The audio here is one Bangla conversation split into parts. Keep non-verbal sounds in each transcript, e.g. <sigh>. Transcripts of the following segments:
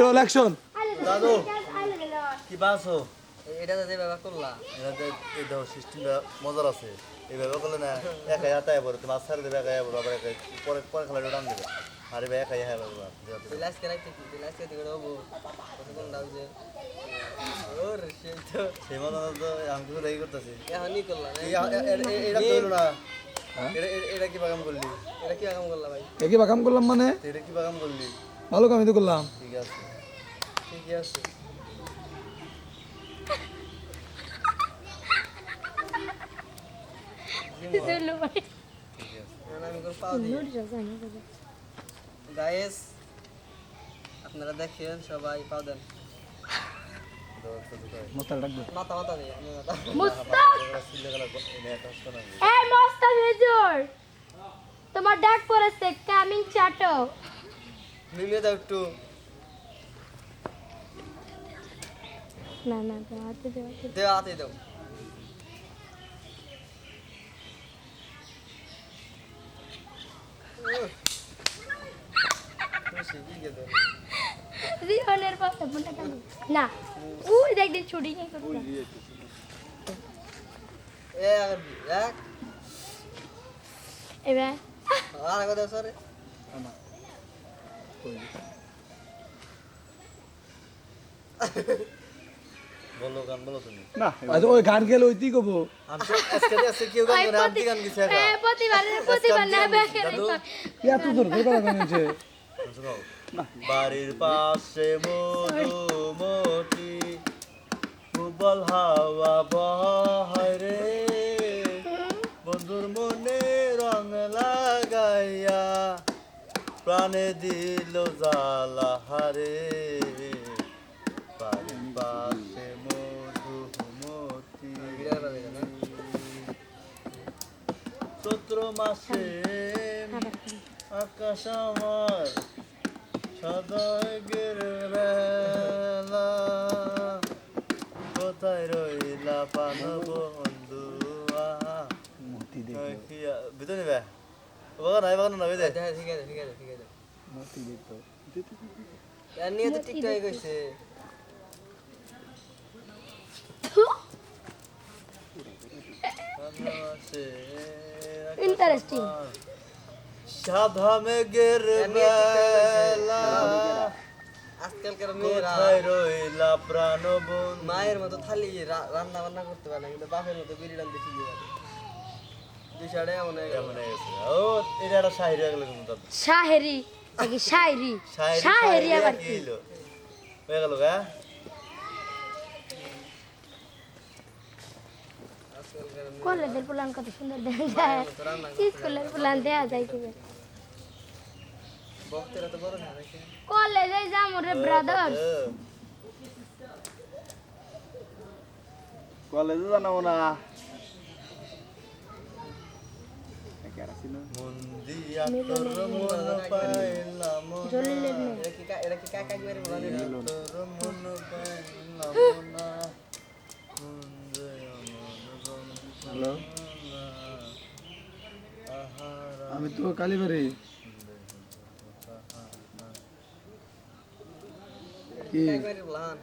রোল অ্যাকশন দাদু কি বাসো এটা তো যেভাবে করলা। এই দেখো সিস্টেমটা মজার আছে। এইভাবে করলে না একাই হাতায় পড়ে। তোমার ছাড়ে দেবে একাই পড়ে আবার একাই পরে পরে খেলাটা টান দেবে। আর এবার একাই হ্যাঁ লাগবে তুই আজকে রাখতে কি? তুই আজকে থেকে হব কতক্ষণ ডাকছে ওর সেই তো সেই মতো তো আমি কিছু রেগে করতেছি। এখনই করলা এটা তো হলো না। এটা এটা- এটা কি বাগাম করলি? এটা কি কাম করলা ভাই? একই বা কাম করলাম মানে? তো এটা কি বাগাম করলি? ভালো কামই তো করলাম। ঠিক আছে। ঠিক আছে। আপনারা দেখেন সবাই পাও দেন। মাথা মাথা মাথা। এই তোমার ডাক পড়েছে কামিং চাটো। মিলিয়ে দাও একটু। না না তো হাতে দেওয়া দেও। হাতে দাও? <laughs> রিহনের পাশে কেন না। ওই দেখ দিন ছুটি নেই করতে এক এক। এবার। আর দাও সরে বলো গান বলো তুমি। না আচ্ছা ওই গান গেলে ওইতেই কবো বেখে এত ভেবে গান হয়েছে। বাড়ির পাশে মধুমতি ফুটবল হাওয়া বহায় প্রাণে দিল জালা হারে। পাশে মধুমতি চৈত্র মাসে আকাশ আমার সদগের বেলা। কোথায় রইলা পান বন্ধু ভিতরে নিবে? বাবা নাই বাবা না দে। ঠিক আছে ঠিক আছে ঠিক আছে মতি দেখতো এর নিয়ে তো টিকটক ইন্টারেস্টিং সাধা মেঘের বেলা আজকালকার মেয়েরা রইলা প্রাণ মায়ের মতো থালি রান্না বান্না করতে পারে না কিন্তু বাপের মতো বিড়ি রান্ধতে শিখে শাহির গেল কিন্তু দাদা শাহেরি? নাকি শায়রি শাহেরি আবার কি কি? হয়ে গেল গা। কলেজের প্ল্যান কত সুন্দর দেখা যায়। স্কুলের প্ল্যান দেওয়া যায় কি কলেজে যাব রে ব্রাদার কলেজে জানাব না মন দিয়া তোর মন পাইলাম জলিলের মেয়ে এটা কি কা- এটা কি কাকা একবারে বলে না তোর মন পাইলাম না মন দিয়া মন হ্যালো? আমি তো কালীবাড়ি কি? একবারে বলান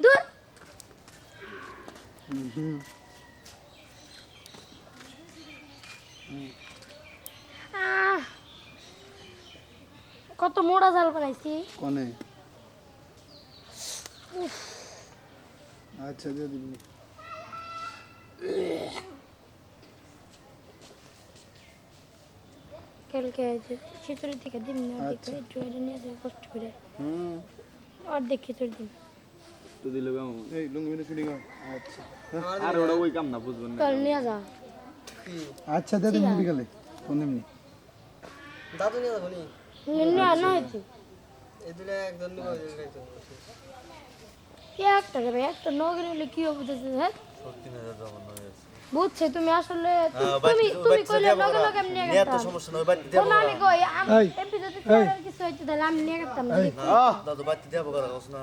দূর হুম আহ, কত মোড়া জাল বানাইছি। কনে? আচ্ছা দিয়ে দিবি। কালকে খিচুড়ি থেকে দিন না আচ্ছা। একটু নিয়ে যাব কষ্ট করে। হুম। অর্ধেক খিচুড়ি দিন তো দিলে এই লুঙ্গি শুটিং আচ্ছা। আর ওটা ওই কাম না বুঝবেন না। নিয়ে যা। আচ্ছা দিয়ে দিবি বিকালে। ফোন এমনি দাদু নিয়ে যাব নি? নিয়ে আনা হয়েছে। এই দুটো একজন দুটো একজন একটা করে একটা নগর নিলে কি হবে বুঝেছে হ্যাঁ? সত্যি না দাদা মনে হয়েছে বুঝছে তুমি আসলে হ্যাঁ, তুমি তুমি কইলে লগে লগে আমি নিয়ে নিয়ে গেতাম। সমস্যা নয় বাড়িতে দেবো। আমি কই এমপি যদি কিছু হইতো তাহলে আমি নিয়ে গেতাম না, দাদু বাড়িতে দেবো করা কস না।